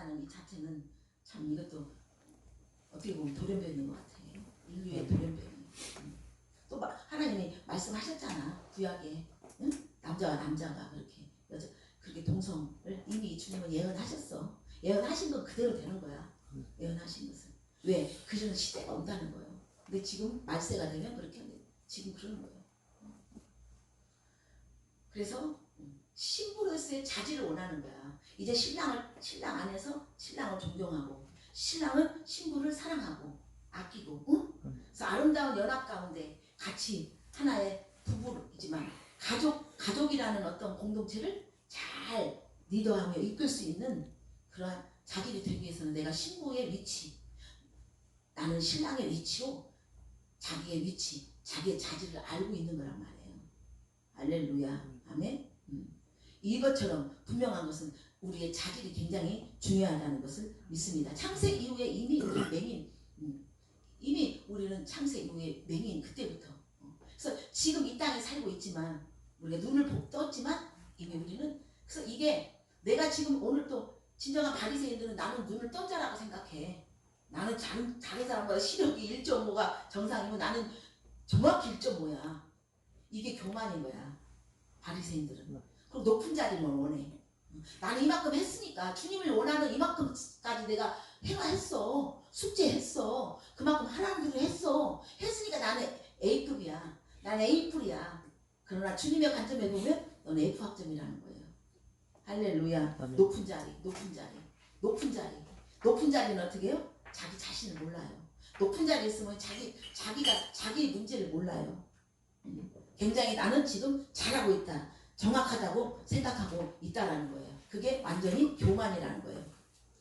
한다는 이 자체는 참 이것도 어떻게 보면 돌연변인 것 같아요. 인류의 돌연변이. 음. 또 마- 하나님이 말씀하셨잖아 구약에 응? 남자와 남자가 그렇게 여자 그렇게 동성을 이미 주님은 예언하셨어. 예언하신 건 그대로 되는 거야. 예언하신 것은 왜 그런 시대가 온다는 거예요. 근데 지금 말세가 되면 그렇게. 지금 그러는 거예요. 그래서 신부로서의 자질을 원하는 거야. 이제 신랑을 신랑 안에서 신랑을 존경하고 신랑은 신부를 사랑하고 아끼고, 응? 그래서 아름다운 연합 가운데 같이 하나의 부부이지만 가족 가족이라는 어떤 공동체를 잘 리더하며 이끌 수 있는 그러한 자질이 되기 위해서는 내가 신부의 위치, 나는 신랑의 위치로 자기의 위치, 자기의 자질을 알고 있는 거란 말이에요. 할렐루야, 아멘. 음. 이것처럼 분명한 것은 우리의 자질이 굉장히 중요하다는 것을 믿습니다. 창세 이후에 이미 우리 맹인, 음, 이미 우리는 창세 이후에 맹인 그때부터. 어. 그래서 지금 이 땅에 살고 있지만 우리가 눈을 복 떴지만 이미 우리는 그래서 이게 내가 지금 오늘 또 진정한 바리새인들은 나는 눈을 떤 자라고 생각해. 나는 다른 다른 사람보다 시력이 1.5가 정상이고 나는 정확히 1.5야. 이게 교만인 거야. 바리새인들은. 그럼 높은 자리만 원해. 나는 이만큼 했으니까 주님을 원하는 이만큼까지 내가 해가 했어. 숙제했어. 그만큼 하나님을 했어. 했으니까 나는 A급이야. 나는 A풀이야. 그러나 주님의 관점에 보면 너는 F 학점이라는 거예요. 할렐루야. 아멘. 높은 자리, 높은 자리, 높은 자리. 높은 자리는 어떻게 해요? 자기 자신을 몰라요. 높은 자리에 있으면 자기 자기가 자기 문제를 몰라요. 음. 굉장히 나는 지금 잘하고 있다. 정확하다고 생각하고 있다라는 거예요. 그게 완전히 교만이라는 거예요.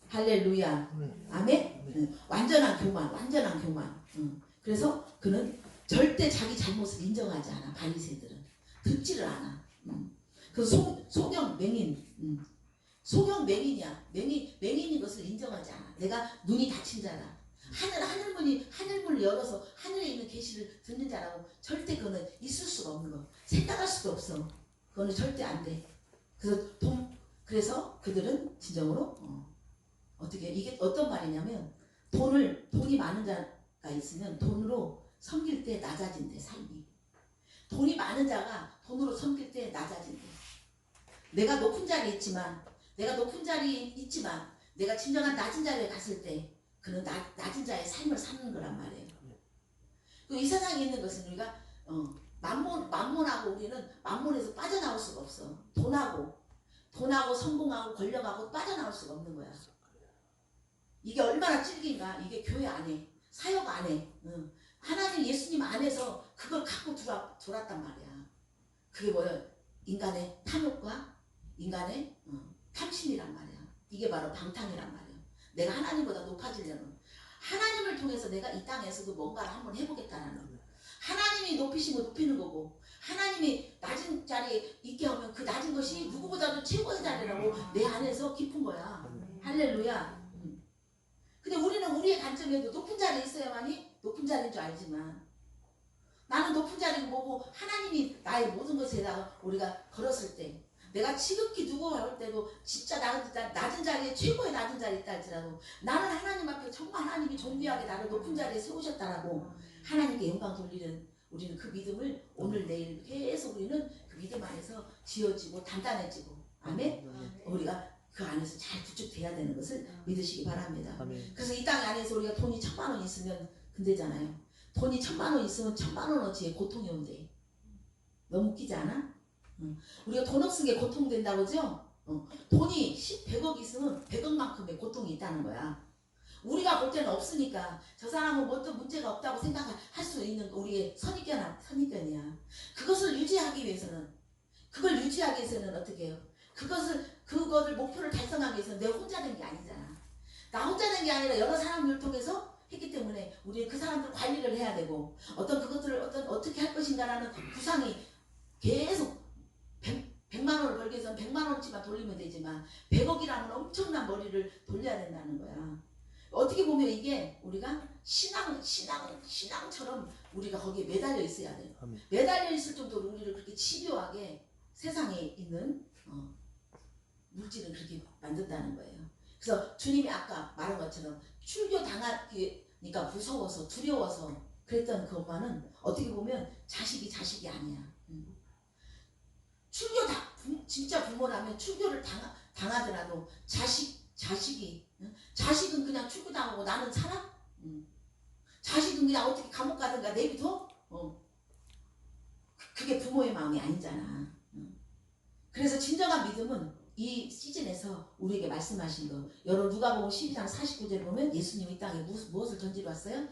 할렐루야. 아멘. 응. 완전한 교만, 완전한 교만. 응. 그래서 그는 절대 자기 잘못을 인정하지 않아. 바리새들은 듣지를 않아. 응. 그 소, 소경 맹인, 응. 소경 맹인이야. 맹인 맹인인 것을 인정하지 않아. 내가 눈이 닫힌 자라. 하늘 하늘문이 하늘문을 열어서 하늘에 있는 계시를 듣는 자라고 절대 그거는 있을 수가 없는 거. 생각할 수도 없어. 그거는 절대 안 돼. 그래서 돈 그래서 그들은 진정으로 어, 어떻게 이게 어떤 말이냐면 돈을 돈이 많은 자가 있으면 돈으로 섬길 때 낮아진대 삶이. 돈이 많은 자가 돈으로 섬길 때 낮아진대. 내가 높은 자리에 있지만 내가 높은 자리에 있지만 내가 진정한 낮은 자리에 갔을 때 그는 낮, 낮은 자의 삶을 사는 거란 말이에요. 그이 세상에 있는 것은 우리가 어, 만몬 만몬하고 우리는 만몬에서 빠져나올 수가 없어. 돈하고 돈하고 성공하고 권력하고 빠져나올 수가 없는 거야. 이게 얼마나 찔긴가? 이게 교회 안에 사역 안에 응. 하나님 예수님 안에서 그걸 갖고 돌아, 돌았단 말이야. 그게 뭐야? 인간의 탐욕과 인간의 어, 탐심이란 말이야. 이게 바로 방탕이란 말이야. 내가 하나님보다 높아지려는 하나님을 통해서 내가 이 땅에서도 뭔가를 한번 해보겠다라는 하나님이 높이시면 높이는 거고 하나님이 낮은 자리에 있게 하면 그 낮은 것이 누구보다도 최고의 자리라고 내 안에서 깊은 거야. 할렐루야. 음. 근데 우리는 우리의 관점에도 높은 자리에 있어야만이 높은 자리인 줄 알지만 나는 높은 자리를 보고 하나님이 나의 모든 것에다가 우리가 걸었을 때 내가 지극히 누구 할 때도 진짜 낮은, 자- 낮은 자리에 최고의 낮은 자리에 있다 할지라도 나는 하나님 앞에 정말 하나님이 존귀하게 나를 높은 자리에 세우셨다라고 하나님께 영광 돌리는 우리는 그 믿음을 오늘 내일 계속 우리는 그 믿음 안에서 지어지고 단단해지고 아멘 우리가 그 안에서 잘 구축돼야 되는 것을 믿으시기 바랍니다. 아멘. 그래서 이 땅 안에서 우리가 돈이 천만 원 있으면 근데잖아요. 돈이 천만 원 있으면 천만 원어치의 고통이 온대. 너무 웃기지 않아? 응. 우리가 돈 없은 게 고통된다고 그죠? 어. 돈이 10, 100억 있으면 100억만큼의 고통이 있다는 거야. 우리가 볼 때는 없으니까 저 사람은 뭐 어떤 문제가 없다고 생각할 수 있는 우리의 선입견, 선입견이야. 그것을 유지하기 위해서는 그걸 유지하기 위해서는 어떻게 해요? 그것을 그거를 목표를 달성하기 위해서는 내가 혼자 된 게 아니잖아. 나 혼자 된 게 아니라 여러 사람들을 통해서 했기 때문에 우리 그 사람들 관리를 해야 되고 어떤 그것들을 어떤 어떻게 할 것인가라는 구상이 계속 100, 만 원을 벌기 위해서는 100만 원치만 돌리면 되지만 100억이라면 엄청난 머리를 돌려야 된다는 거야. 어떻게 보면 이게 우리가 신앙 신앙 신앙처럼 우리가 거기에 매달려 있어야 돼요. 아멘. 매달려 있을 정도로 우리를 그렇게 집요하게 세상에 있는 어, 물질은 그렇게 만든다는 거예요. 그래서 주님이 아까 말한 것처럼 출교 당하니까 무서워서 두려워서 그랬던 그 엄마는 어떻게 보면 자식이 자식이 아니야. 음. 출교 다 부- 진짜 부모라면 출교를 당하, 당하더라도 자식 자식이 응? 자식은 그냥 출교 당하고 나는 살아? 음. 자식은 그냥 어떻게 감옥 가든가 내비둬? 어. 그- 그게 부모의 마음이 아니잖아. 응? 그래서 진정한 믿음은 이 시즌에서 우리에게 말씀하신 거 여러분 누가 보면 12장 49절 보면 예수님이 이 땅에 무엇, 무엇을 던지러 왔어요?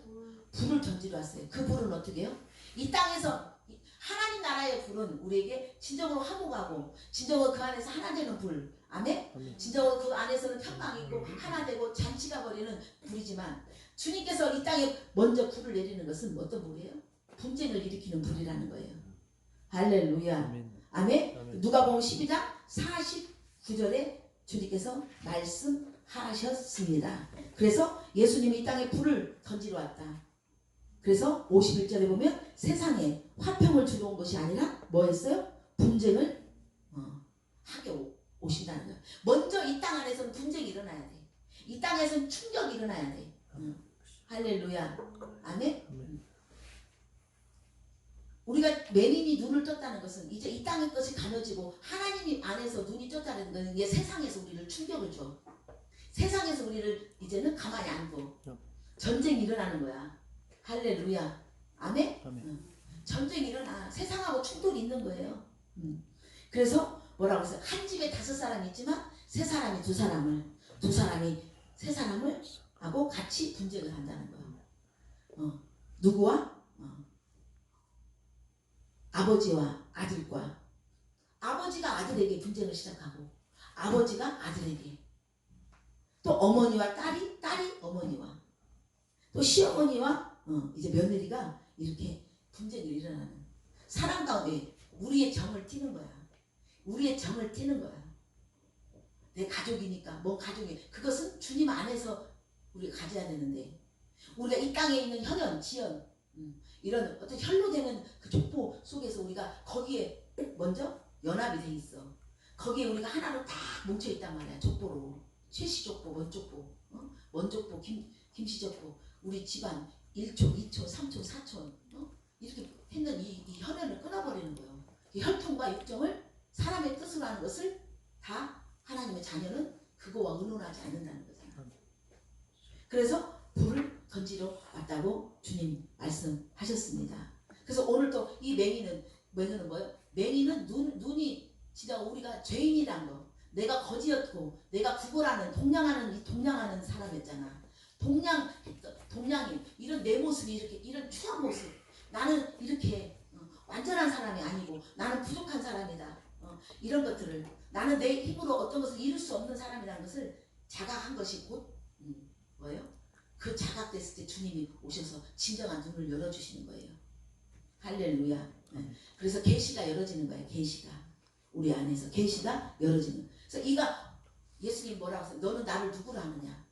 불을 던지러 왔어요. 그 불은 어떻게 해요? 이 땅에서 이- 하나님 나라의 불은 우리에게 진정으로 화목하고 진정으로 그 안에서 하나 되는 불. 아멘? 진정으로 그 안에서는 평강이 있고 하나 되고 잔치가 벌이는 불이지만 주님께서 이 땅에 먼저 불을 내리는 것은 어떤 불이에요? 분쟁을 일으키는 불이라는 거예요. 할렐루야. 아멘. 아멘? 누가 보면 12장 49절에 주님께서 말씀하셨습니다. 그래서 예수님이 이 땅에 불을 던지러 왔다. 그래서 51절에 보면 세상에 화평을 주러 온 것이 아니라 뭐였어요? 분쟁을 어, 하게 오- 오신다는 거예요. 먼저 이 땅 안에서는 분쟁이 일어나야 돼. 이 땅에서는 충격이 일어나야 돼. 응. 할렐루야. 아멘? 아멘. 우리가 매민이 눈을 떴다는 것은 이제 이 땅의 것이 가려지고 하나님이 안에서 눈이 떴다는 것은 이게 세상에서 우리를 충격을 줘. 세상에서 우리를 이제는 가만히 안 둬. 전쟁이 일어나는 거야. 할렐루야. 아멘? 아멘. 전쟁이 일어나. 세상하고 충돌이 있는 거예요. 음. 그래서 뭐라고 했어요? 한 집에 다섯 사람이 있지만 세 사람이 두 사람을, 두 사람이 세 사람을 하고 같이 분쟁을 한다는 거야. 어. 누구와? 어. 아버지와 아들과 아버지가 아들에게 분쟁을 시작하고 아버지가 아들에게 또 어머니와 딸이 딸이 어머니와 또 시어머니와 어, 이제 며느리가 이렇게 분쟁이 일어나는 사랑 가운데 우리의 정을 띠는 거야. 우리의 정을 띠는 거야. 내 가족이니까 뭔 가족이 그것은 주님 안에서 우리가 가져야 되는데 우리가 이 땅에 있는 혈연, 지연 음, 이런 어떤 혈로 되는 그 족보 속에서 우리가 거기에 먼저 연합이 돼 있어. 거기에 우리가 하나로 딱 뭉쳐 있단 말이야. 족보로 최씨 족보, 원 족보, 어? 원 족보, 김 김씨 족보, 우리 집안 1초, 2초, 3초, 4초 어? 이렇게 했는 이, 이 혈연을 끊어버리는 거예요. 이 혈통과 육정을 사람의 뜻으로 하는 것을 다 하나님의 자녀는 그거와 의논하지 않는다는 거잖아. 그래서 불을 던지러 왔다고 주님 말씀하셨습니다. 그래서 오늘 또 이 맹인은 맹인은 뭐예요? 맹인은 눈 눈이 진짜 우리가 죄인이란 거. 내가 거지였고 내가 구걸하는 동냥하는 이 동냥하는 사람이었잖아. 동냥 동냥이 이런 내 모습이 이렇게 이런 추한 모습. 나는 이렇게 어, 완전한 사람이 아니고 나는 부족한 사람이다. 어, 이런 것들을 나는 내 힘으로 어떤 것을 이룰 수 없는 사람이라는 것을 자각한 것이 곧 음, 뭐예요? 그 자각됐을 때 주님이 오셔서 진정한 눈을 열어주시는 거예요. 할렐루야. 네. 그래서 계시가 열어지는 거예요. 계시가 우리 안에서 계시가 열어지는. 그래서 이가 예수님 뭐라고 했어요? 너는 나를 누구로 아느냐?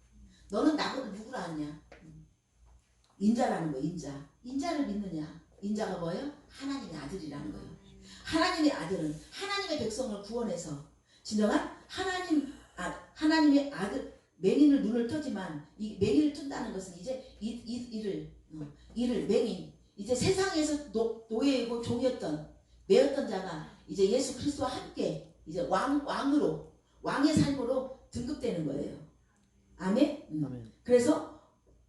너는 나를 누구로 아느냐? 음. 인자라는 거예요. 인자. 인자를 믿느냐? 인자가 뭐예요? 하나님의 아들이라는 거예요. 하나님의 아들은 하나님의 백성을 구원해서 진정한 하나님 아 하나님의 아들 맹인을 눈을 뜨지만 이 맹인을 뜬다는 것은 이제 이, 이 이를 어, 이를 맹인 이제 세상에서 노, 노예이고 종이었던 매였던 자가 이제 예수 그리스도와 함께 이제 왕 왕으로 왕의 삶으로 등급되는 거예요. 아멘. 음. 아멘. 그래서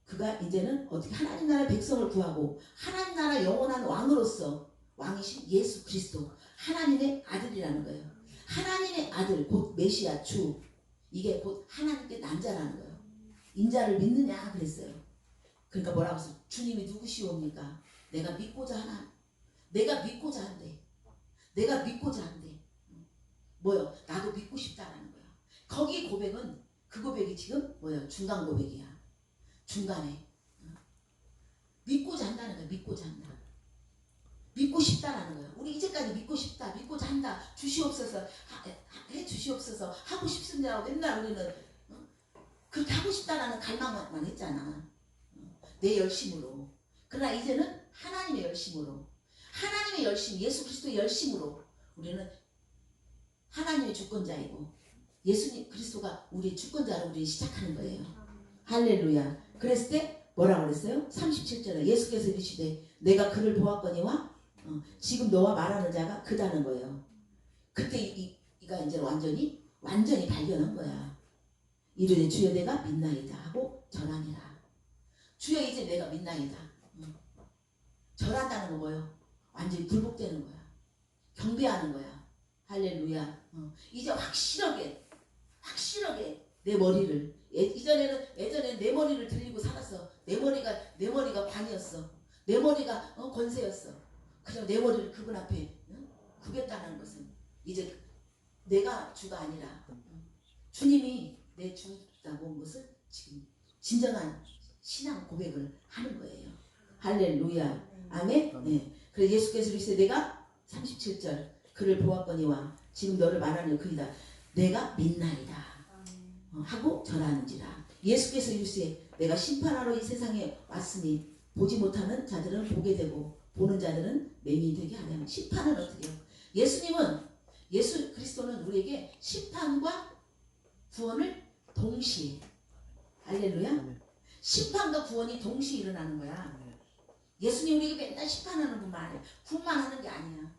그가 이제는 어떻게 하나님 나라의 백성을 구하고 하나님 나라 영원한 왕으로서 왕이신 예수 그리스도 하나님의 아들이라는 거예요. 하나님의 아들 곧 메시아 주 이게 곧 하나님께 남자라는 거예요. 인자를 믿느냐 그랬어요. 그러니까 뭐라고 했어요? 주님이 누구시옵니까? 내가 믿고자 하나. 내가 믿고자 한대. 내가 믿고자 한대. 뭐요? 나도 믿고 싶다라는 거야. 거기 고백은 그 고백이 지금 뭐예요? 중간 고백이야. 중간에 어? 믿고자 한다는 거야. 믿고자 한다. 믿고 싶다라는 거야. 우리 이제까지 믿고 싶다, 믿고자 한다, 주시옵소서, 해 주시옵소서 하고 싶습니다. 맨날 우리는 어? 그렇게 하고 싶다라는 갈망만 했잖아. 어? 내 열심으로. 그러나 이제는 하나님의 열심으로, 하나님의 열심, 예수 그리스도의 열심으로 우리는 하나님의 주권자이고 예수님 그리스도가 우리의 주권자로 우리 시작하는 거예요. 할렐루야. 그랬을 때 뭐라고 그랬어요? 37절에 예수께서 이르시되 내가 그를 보았거니와 어, 지금 너와 말하는 자가 그다는 거예요. 그때 이, 이가 이제 완전히 완전히 발견한 거야. 이르되 주여 내가 믿나이다 하고 절하니라. 주여 이제 내가 믿나이다. 응. 절한다는 거 뭐예요? 완전히 불복되는 거야. 경배하는 거야. 할렐루야. 어. 이제 확실하게 확실하게 내 머리를 예, 이전에는 예전에 내 머리를 들리고 살았어. 내 머리가 내 머리가 관이었어. 내 머리가 어, 권세였어. 그냥 내 머리를 그분 앞에 응? 구겼다는 것은 이제 내가 주가 아니라 응. 주님이 내 주라고 온 것을 지금 진정한 신앙 고백을 하는 거예요. 할렐루야. 아멘. 네. 그래서 예수께서 이르시되 내가 37절 그를 보았거니와 지금 너를 말하는 그이다. 내가 믿나이다. 어, 하고 절하는지라. 예수께서 이르시되 내가 심판하러 이 세상에 왔으니 보지 못하는 자들은 보게 되고 보는 자들은 맹인이 되게 하려면 심판은 어떻게 해요? 예수님은 예수 그리스도는 우리에게 심판과 구원을 동시에 할렐루야. 심판과 구원이 동시에 일어나는 거야. 예수님 우리에게 맨날 심판하는 분만 아니야. 구원만 하는 게 아니야.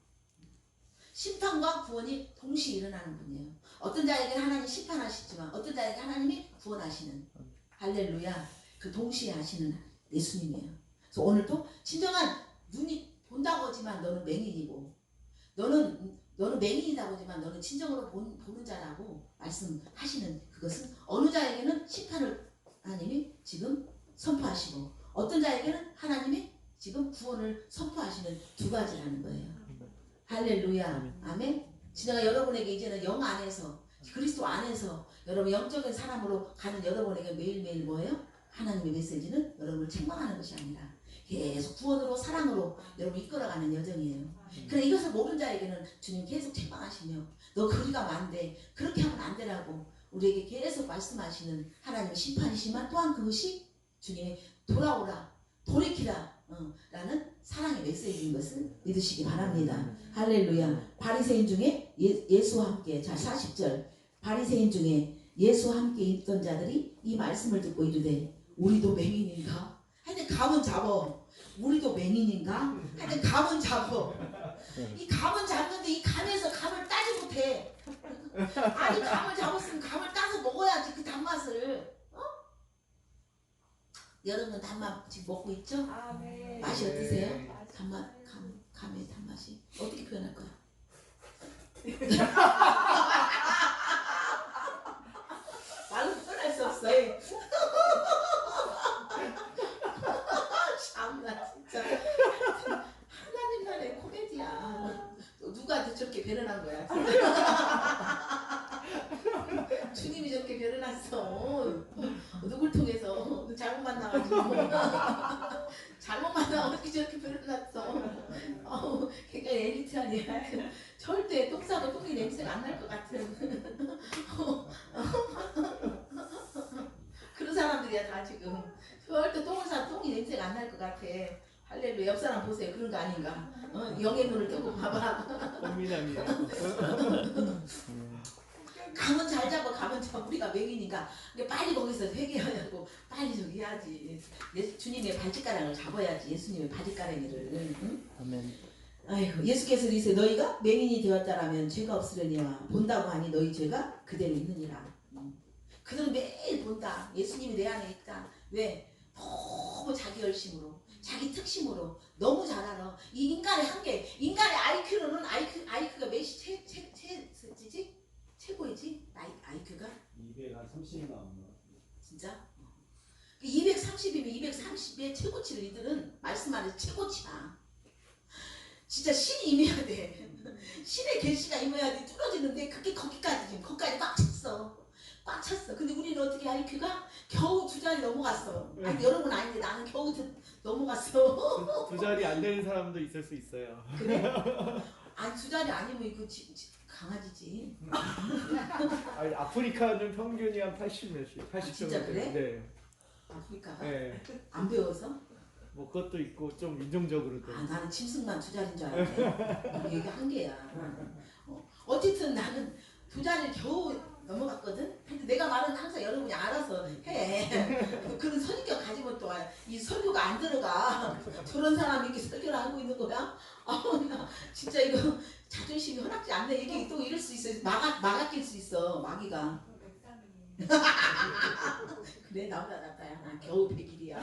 심판과 구원이 동시에 일어나는 분이에요. 어떤 자에게 하나님 심판하시지만 어떤 자에게 하나님이 구원하시는 할렐루야. 그 동시에 하시는 예수님이에요. 그래서 오늘도 진정한 눈이 본다고 하지만 너는 맹인이고 너는 너는 맹인이라고 하지만 너는 진정으로 본, 보는 자라고 말씀하시는 그것은 어느 자에게는 심판을 하나님이 지금 선포하시고 어떤 자에게는 하나님이 지금 구원을 선포하시는 두 가지라는 거예요. 할렐루야. 아멘. 지나가 여러분에게 이제는 영 안에서 그리스도 안에서 여러분 영적인 사람으로 가는 여러분에게 매일매일 뭐예요? 하나님의 메시지는 여러분을 책망하는 것이 아니라 계속 구원으로 사랑으로 여러분 이끌어가는 여정이에요. 그래 이것을 모르는 자에게는 주님 계속 책망하시며 너 거리가 많대 그렇게 하면 안 되라고 우리에게 계속 말씀하시는 하나님의 심판이시지만 또한 그것이 주님의 돌아오라 돌이키라 어, 라는 사랑의 메시지인 것을 믿으시기 바랍니다. 할렐루야. 바리새인 중에 예, 예수와 함께 자 40절 바리새인 중에 예수와 함께 있던 자들이 이 말씀을 듣고 이르되 우리도 맹인인가? 하여튼 감은 잡어. 우리도 맹인인가? 하여튼 감은 잡어. 이 감은 잡는데 이 감에서 감을 따지 못해. 아니 감을 잡았으면 감을 따서 먹어야지 그 단맛을. 어? 여러분 단맛 지금 먹고 있죠? 아멘. 맛이 어떠세요? 네. 단맛 감 감의 단맛이 어떻게 표현할 거야? 말로 표현할 수 없어. 참나 진짜 하나님만의 코미디야. 또 누구한테 저렇게 변해난 거야? 주님이 저렇게 변해놨어. 누굴 통해서 잘못 만나가지고 잘못 만나 어떻게 저렇게 변해놨어? 어우, 굉장히 엘리트하니까 절대 똥 싸도 똥이 냄새가 안 날 것 같은 그런 사람들이야 다 지금 절대 똥을 싸도 똥이 냄새가 안 날 것 같아 할렐루야 옆 사람 보세요. 그런 거 아닌가? 어? 영의 눈을 뜨고 봐봐. 꽃미남이에요. 감은 잘 잡아 감은 잡아. 우리가 맹인인가 근데 빨리 거기서 회개하냐고 빨리 저기 해야지. 예, 주님의 발짓가락을 잡아야지 예수님의 바짓가락이를. 응? 아멘. 아이고 예수께서 이르시되 너희가 맹인이 되었다라면 죄가 없으려니와 본다고 하니 너희 죄가 그대로 있느니라. 음. 그들은 매일 본다. 예수님이 내 안에 있다. 왜? 너무 자기 열심으로 자기 특심으로. 너무 잘 알아. 이 인간의 한계. 인간의 IQ로는 IQ, IQ가 몇이 최, 최, 최, 최지 최고이지? 아이, IQ가? 230 나오나? 진짜? 230이면 230의 최고치를 이들은 말씀 안에서 최고치야. 진짜 신이 임해야 돼. 신의 계시가 임해야 돼. 뚫어지는데 그게 거기까지 지금 거기까지 꽉 찼어 꽉 찼어 근데 우리는 어떻게 IQ가 겨우 두 자리 넘어갔어 아니 여러분 아닌데 나는 겨우 두, 넘어갔어 두 자리 안 되는 사람도 있을 수 있어요. 그래? 아니 두 자리 아니면 이거 지, 지, 강아지지 아니, 아프리카는 평균이 한 80 몇이, 80 아, 진짜 정도 그래? 돼요. 아프리카가 네. 네. 안 배워서? 뭐 그것도 있고 좀 인종적으로도. 아 나는 짐승만 두 자리인 줄 알았네. 여기 한 개야. 어. 어쨌든 나는 두 자리를 겨우 넘어갔거든. 근데 내가 말은 항상 여러분이 알아서 해. 그런 선입견 가지면 또 이 설교가 안 들어가. 저런 사람이 이렇게 설교를 하고 있는 거야? 아우 나 진짜 이거 자존심이 허락지 않네. 이게 또 이럴 수 있어. 막아 막아 낄 수 있어. 마귀가. 그래 나보다 낫다야. 나 겨우 100일이야.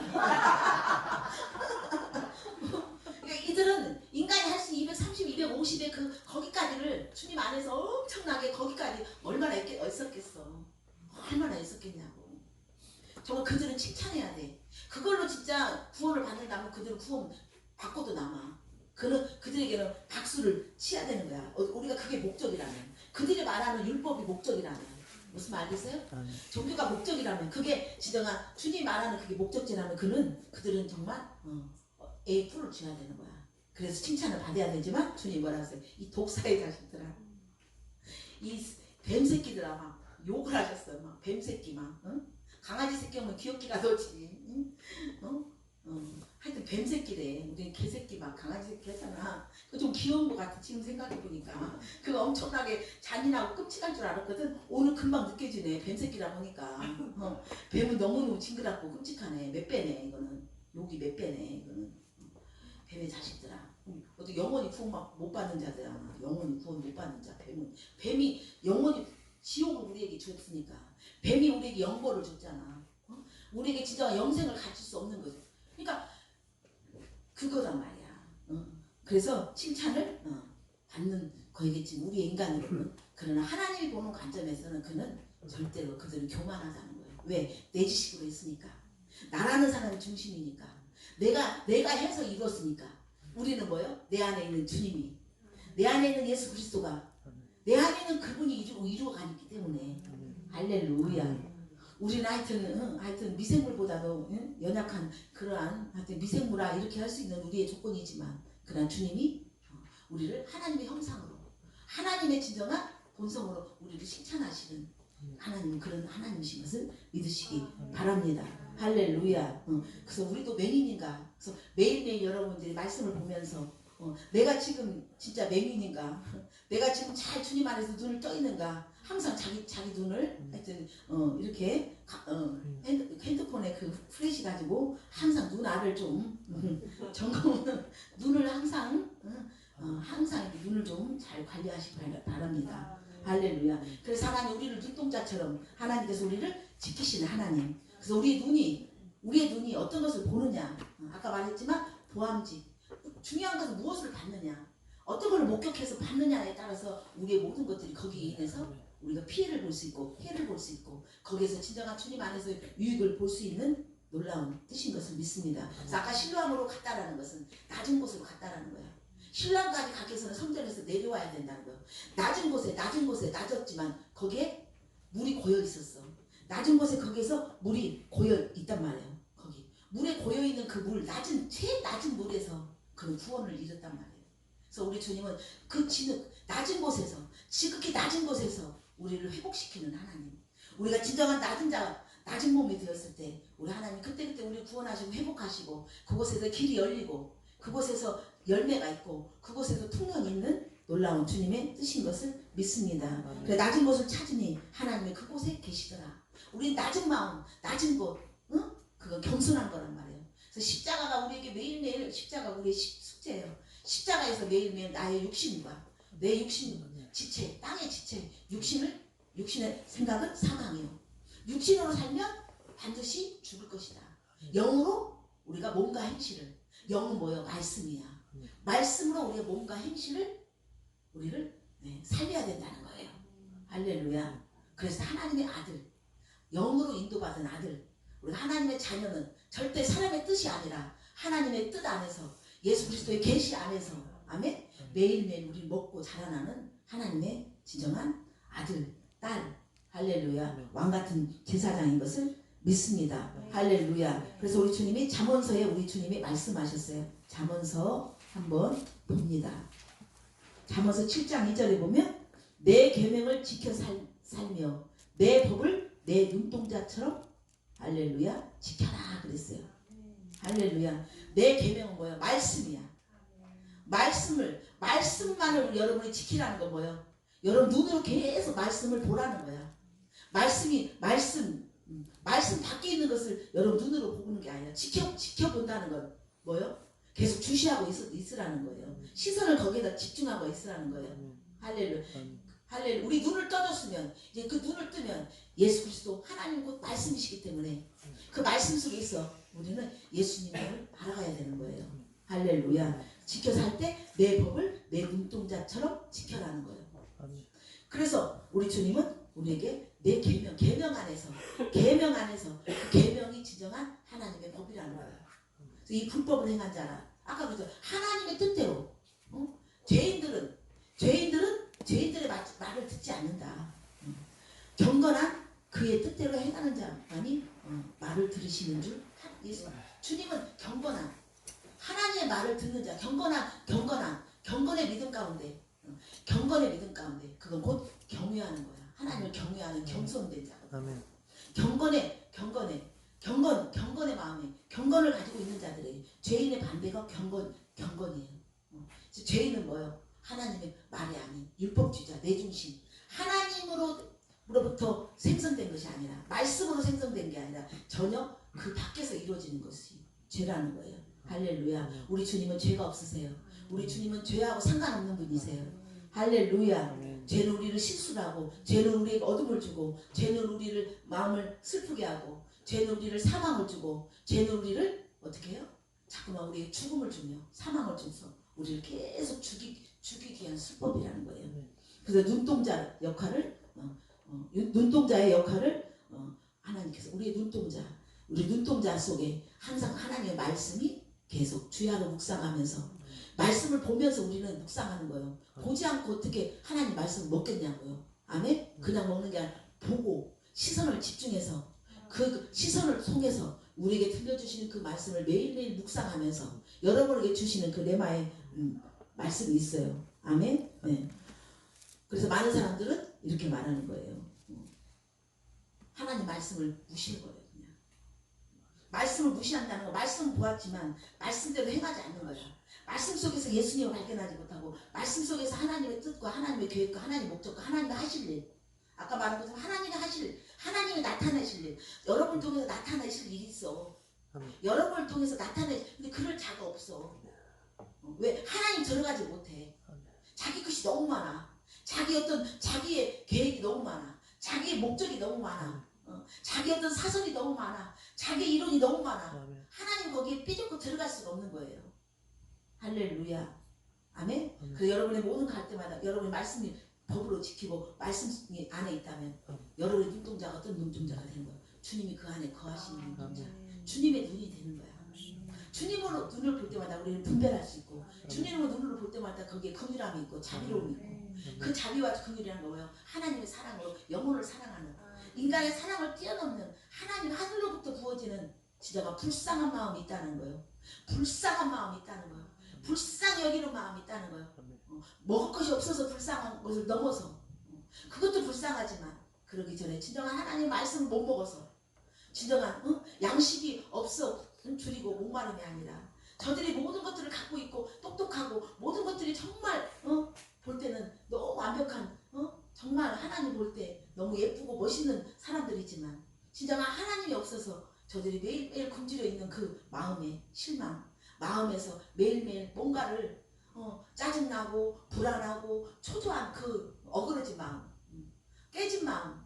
이들은 인간이 할 수 230, 250의 그 거기까지를 주님 안에서 엄청나게 거기까지 얼마나 있겠, 있었겠어. 얼마나 있었겠냐고. 정말 그들은 칭찬해야 돼. 그걸로 진짜 구원을 받는다면 그들은 구원 받고도 남아. 그는 그들에게는 박수를 치야 되는 거야. 어, 우리가 그게 목적이라면. 그들이 말하는 율법이 목적이라면. 무슨 말 알겠어요? 종교가 목적이라면 그게 진정한 주님 말하는 그게 목적지라면 그는 그들은 정말 어, 어, A 프로를 줘야 되는 거야. 그래서 칭찬을 받아야 되지만 주님 뭐라 하세요? 이 독사의 자식들아, 이 뱀새끼들아 막 욕을 하셨어요. 막 뱀새끼 막 응? 강아지 새끼 오면 귀엽기가 더지. 응? 어? 어. 하여튼 뱀새끼래. 우리 개새끼 막 강아지 새끼 했잖아. 그좀 귀여운 것 같아. 지금 생각해 보니까. 그거 엄청나게 잔인하고 끔찍한 줄 알았거든. 오늘 금방 느껴지네. 뱀새끼라 보니까. 어. 뱀은 너무너무 징그럽고 끔찍하네. 몇 배네 이거는. 욕이 몇 배네 이거는. 뱀의 자식들아. 어디 영원히 구원 막못 받는 자들아. 영원히 구원 못 받는 자. 뱀은 뱀이 영원히 지옥을 우리에게 줬으니까. 뱀이 우리에게 영벌을 줬잖아. 어? 우리에게 진짜 영생을 갖출 수 없는 거죠. 그러니까 그거란 말이야. 어. 그래서 칭찬을 어, 받는 거이겠지 우리 인간으로는. 그러나 하나님이 보는 관점에서는 그는 절대로 그들은 교만하다는 거예요. 왜? 내 지식으로 했으니까. 나라는 사람이 중심이니까. 내가 내가 해서 이뤘으니까. 우리는 뭐요? 내 안에 있는 주님이, 내 안에 있는 예수 그리스도가, 내 안에 있는 그분이 이루, 이루어가기 때문에. 할렐루야. 우리는 하여튼 응, 하여튼 미생물보다도 응? 연약한 그러한 하여튼 미생물아 이렇게 할 수 있는 우리의 조건이지만 그러나 주님이 어, 우리를 하나님의 형상으로 하나님의 진정한 본성으로 우리를 칭찬하시는 하나님 그런 하나님이신 것을 믿으시기 바랍니다. 할렐루야. 어, 그래서 우리도 맹인인가? 그래서 매일매일 여러분들이 말씀을 보면서 어, 내가 지금 진짜 맹인인가? 내가 지금 잘 주님 안에서 눈을 떠 있는가? 항상 자기 자기 눈을 하여튼 어, 이렇게 가- 어, 핸드, 핸드폰에 그 플래시 가지고 항상 눈 알을 좀 점검 눈을 항상 어, 어, 항상 이렇게 눈을 좀 잘 관리하시기 바- 바랍니다. 할렐루야. 그래서 하나님 우리를 눈동자처럼 하나님께서 우리를 지키시는 하나님. 그래서 우리의 눈이 우리의 눈이 어떤 것을 보느냐. 어, 아까 말했지만 보암직. 중요한 것은 무엇을 받느냐. 어떤 걸 목격해서 받느냐에 따라서 우리의 모든 것들이 거기에 인해서 우리가 피해를 볼 수 있고 해를 볼 수 있고 거기에서 진정한 주님 안에서 유익을 볼 수 있는 놀라운 뜻인 것을 믿습니다. 그래서 아까 신랑으로 갔다라는 것은 낮은 곳으로 갔다라는 거야. 신랑까지 가기 위해서는 성전에서 내려와야 된다는 거예요. 낮은 곳에 낮은 곳에 낮았지만 거기에 물이 고여 있었어. 낮은 곳에 거기에서 물이 고여 있단 말이에요. 거기 물에 고여 있는 그 물 낮은 제일 낮은 물에서 그 구원을 이뤘단 말이에요. 그래서 우리 주님은 그 진흙 낮은 곳에서 지극히 낮은 곳에서 우리를 회복시키는 하나님. 우리가 진정한 낮은 자 낮은 몸이 되었을 때 우리 하나님 그때그때 우리 구원하시고 회복하시고 그곳에서 길이 열리고 그곳에서 열매가 있고 그곳에서 통영이 있는 놀라운 주님의 뜻인 것을 믿습니다. 그래 낮은 곳을 찾으니 하나님이 그곳에 계시더라. 우리 낮은 마음, 낮은 곳, 응? 그건 겸손한 거란 말이에요. 그래서 십자가가 우리에게 매일매일 십자가 우리의 시- 숙제예요. 십자가에서 매일매일 나의 육신과 내 육신 지체, 땅의 지체, 육신을 육신의 생각은 사망이요. 육신으로 살면 반드시 죽을 것이다. 영으로 우리가 몸과 행실을 영은 뭐요? 말씀이야. 말씀으로 우리의 몸과 행실을 우리를 네, 살려야 된다는 거예요. 할렐루야. 그래서 하나님의 아들, 영으로 인도받은 아들, 우리 하나님의 자녀는 절대 사람의 뜻이 아니라 하나님의 뜻 안에서 예수 그리스도의 계시 안에서 아멘. 매일매일 우리 먹고 자라나는 하나님의 진정한 아들, 딸, 할렐루야. 왕 같은 제사장인 것을 믿습니다. 할렐루야. 그래서 우리 주님이 잠언서에 우리 주님이 말씀하셨어요. 잠언서 한번 봅니다. 잠언서 7장 2절에 보면 내 계명을 지켜 살, 살며 내 법을 내 눈동자처럼 할렐루야 지켜라 그랬어요. 할렐루야. 내 계명은 뭐야? 말씀이야. 말씀을 말씀만을 여러분이 지키라는 건 뭐예요? 여러분 눈으로 계속 말씀을 보라는 거야. 말씀이 말씀 음, 말씀 밖에 있는 것을 여러분 눈으로 보는 게 아니라 지켜 지켜본다는 건 뭐요? 계속 주시하고 있, 있으라는 거예요. 시선을 거기에다 집중하고 있으라는 거예요. 할렐루야. 할렐루야. 우리 눈을 떠줬으면 이제 그 눈을 뜨면 예수 그리스도 하나님 곧 말씀이시기 때문에 그 말씀 속에서 우리는 예수님을 알아가야 되는 거예요. 할렐루야. 지켜 살 때 내 법을 내 눈동자처럼 지켜라는 거예요. 그래서 우리 주님은 우리에게 내 계명, 계명 안에서 계명 안에서 그 계명이 진정한 하나님의 법이라는 거예요. 이 불법을 행한 자라 아까 그죠 하나님의 뜻대로 어? 죄인들은 죄인들은 죄인들의 말, 말을 듣지 않는다. 음. 경건한 그의 뜻대로 행하는 자만이 어, 말을 들으시는 줄 하- 예수 주님은 경건한 하나님의 말을 듣는 자 경건한 경건한 경건의 믿음 가운데 어, 경건의 믿음 가운데 그건 곧 경외하는 거야. 하나님을 경외하는 경손된 자. 아멘. 경건의 경건의 경건 경건의 마음에 경건을 가지고 있는 자들에게 죄인의 반대가 경건 경건이에요. 어. 죄인은 뭐요? 하나님의 말이 아닌 율법주의자 내중심 하나님으로부터 생성된 것이 아니라 말씀으로 생성된 게 아니라 전혀 그 밖에서 이루어지는 것이 죄라는 거예요. 할렐루야. 우리 주님은 죄가 없으세요. 우리 주님은 죄하고 상관없는 분이세요. 할렐루야. 죄는 우리를 실수하고 죄는 우리에게 어둠을 주고 죄는 우리를 마음을 슬프게 하고 죄는 우리를 사망을 주고 죄는 우리를 어떻게 해요? 자꾸만 우리에게 죽음을 주며 사망을 줘서 우리를 계속 죽이, 죽이기 위한 수법이라는 거예요. 그래서 눈동자 역할을 어, 어, 윤- 눈동자의 역할을 어, 하나님께서 우리의 눈동자 우리 눈동자 속에 항상 하나님의 말씀이 계속 주야로 묵상하면서 말씀을 보면서 우리는 묵상하는 거예요. 보지 않고 어떻게 하나님 말씀을 먹겠냐고요. 아멘? 그냥 먹는 게 아니라 보고 시선을 집중해서 그 시선을 통해서 우리에게 들려주시는 그 말씀을 매일매일 묵상하면서 여러분에게 주시는 그 레마의 음, 말씀이 있어요. 아멘? 네. 그래서 많은 사람들은 이렇게 말하는 거예요. 음. 하나님 말씀을 무시해 버려요. 그냥. 말씀을 무시한다는 거 말씀 보았지만 말씀대로 행하지 않는 거야. 말씀 속에서 예수님을 발견하지 못하고 말씀 속에서 하나님의 뜻과 하나님의 계획과 하나님의 목적과 하나님의 하실 일 아까 말한 것처럼 하나님의 하실 일 하나님이 나타내실 일 여러분을 통해서 나타내실 일이 있어. 여러분을 통해서 나타내 근데 그럴 자가 없어 어, 왜 하나님 들어가지 못해 자기 것이 너무 많아 자기 어떤 자기의 계획이 너무 많아 자기의 목적이 너무 많아 어, 자기 어떤 사설이 너무 많아 자기 이론이 너무 많아. 하나님 거기에 삐죽고 들어갈 수가 없는 거예요. 할렐루야. 아멘. 아멘. 그래서 여러분의 모든 갈 때마다 여러분의 말씀이 법으로 지키고 말씀이 안에 있다면. 여러분의 눈동자가 어떤 눈동자가 되는 거예요. 주님이 그 안에 거하시는 눈동자. 주님의 눈이 되는 거야. 주님으로 눈을 볼 때마다 우리는 분별할 수 있고 주님으로 눈을 볼 때마다 거기에 긍휼함이 있고 자비로움이 있고 그 자비와 긍휼이란 거예요. 하나님의 사랑으로 영혼을 사랑하는 인간의 사랑을 뛰어넘는 하나님 하늘로부터 부어지는 진짜가 불쌍한 마음이 있다는 거예요. 불쌍한 마음이 있다는 거예요. 불쌍히 여기는 마음이 있다는 거예요. 어, 먹을 것이 없어서 불쌍한 것을 넘어서 어, 그것도 불쌍하지만 그러기 전에 진정한 하나님 말씀을 못 먹어서 진정한 어? 양식이 없어 줄이고 목마름이 아니라 저들이 모든 것들을 갖고 있고 똑똑하고 모든 것들이 정말 어? 볼 때는 너무 완벽한 어? 정말 하나님 볼 때 너무 예쁘고 멋있는 사람들이지만 진정한 하나님이 없어서 저들이 매일매일 굶주려 있는 그 마음의 실망 마음에서 매일매일 뭔가를 어, 짜증나고 불안하고 초조한 그 어그러진 마음 음, 깨진 마음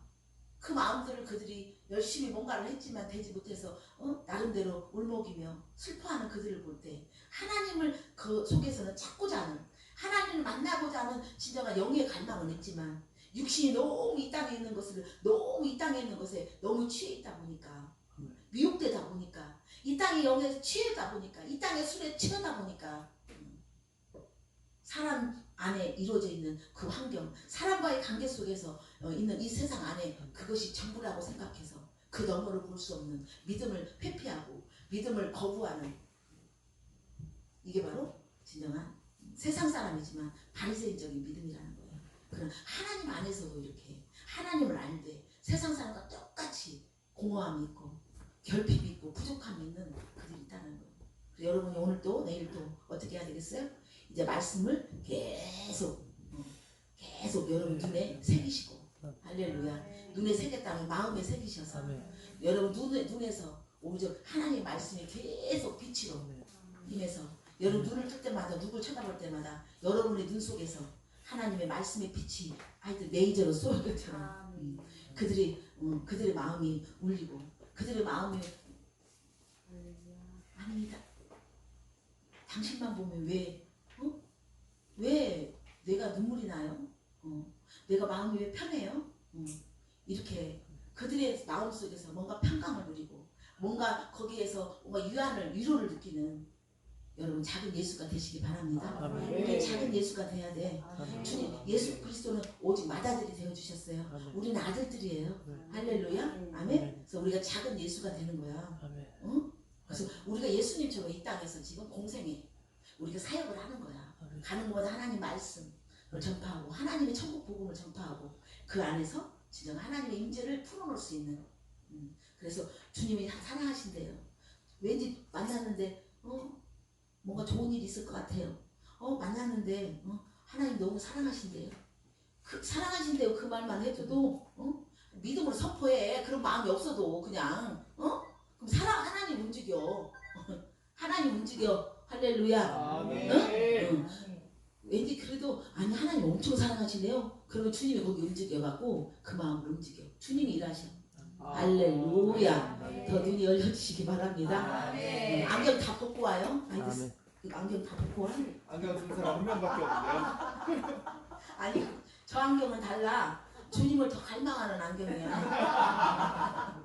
그 마음들을 그들이 열심히 뭔가를 했지만 되지 못해서 어? 나름대로 울먹이며 슬퍼하는 그들을 볼 때 하나님을 그 속에서는 찾고자 하는 하나님을 만나고자 하는 진정한 영의 갈망은 있지만 육신이 너무 이 땅에 있는 것을 너무 이 땅에 있는 것에 너무 취해 있다 보니까 미혹되다 보니까 이 땅의 영에 취하다 보니까 이 땅의 술에 취하다 보니까 음, 사람 안에 이루어져 있는 그 환경 사람과의 관계 속에서 어, 있는 이 세상 안에 그것이 전부라고 생각해서 그 너머를 볼 수 없는 믿음을 회피하고 믿음을 거부하는 이게 바로 진정한 세상 사람이지만 바리새인적인 믿음이라는 거예요. 그런 하나님 안에서도 이렇게 하나님을 알되 세상 사람과 똑같이 공허함이 있고 결핍이 있고 부족함이 있는 그들이 있다는 거예요. 그래서 여러분이 오늘 또 내일 또 어떻게 해야 되겠어요? 이제 말씀을 계속 어, 계속 여러분 눈에 새기시고 할렐루야. 눈에 새겼다면 마음에 새기셔서 아멘. 여러분 눈에 눈에서 오직 하나님 말씀이 계속 빛으로. 임해서 여러분 눈을 뜰 때마다 누굴 쳐다볼 때마다 여러분의 눈 속에서 하나님의 말씀의 빛이 아이들 레이저로 쏘는 것처럼 음, 그들이 음, 그들의 마음이 울리고 그들의 마음이 아닙니다. 당신만 보면 왜 어? 왜 내가 눈물이 나요? 어, 내가 마음이 왜 편해요? 어, 이렇게 그들의 마음 속에서 뭔가 평강을 누리고 뭔가 거기에서 뭔가 유한을 위로를 느끼는 여러분 작은 예수가 되시기 바랍니다. 아멘. 우리 작은 예수가 돼야 돼. 아멘. 주님 예수 그리스도는 오직 맏아들이 되어 주셨어요. 우리는 아들들이에요. 아멘. 할렐루야. 아멘. 아멘. 그래서 우리가 작은 예수가 되는 거야. 아멘. 어? 그래서 우리가 예수님처럼 이 땅에서 지금 공생에 우리가 사역을 하는 거야. 아멘. 가는 곳마다 하나님 말씀을 전파하고 하나님의 천국 복음을 전파하고 그 안에서 진정 하나님의 임재를 풀어놓을 수 있는. 음, 그래서 주님이 사랑하신대요. 왠지 만났는데 어 뭔가 좋은 일이 있을 것 같아요. 어 만났는데 어, 하나님 너무 사랑하신대요. 그 사랑하신대요. 그 말만 해줘도 어 믿음으로 선포해. 그런 마음이 없어도 그냥 어 그럼 사랑 하나님 움직여. 하나님 움직여. 할렐루야. 아멘. 응. 왠지 그래도 아니 하나님 엄청 사랑하시네요. 그러면 주님이 거기 움직여갖고 그 마음을 움직여. 주님이 일하셔. 할렐루야. 더 눈이 열려주시기 바랍니다. 응, 안경 다 벗고 와요. 아멘. 그 안경 다 벗고 와. 안경 쓴 사람 한 명밖에 없는데요. 아니 저 안경은 달라. 주님을 더 갈망하는 안경이야.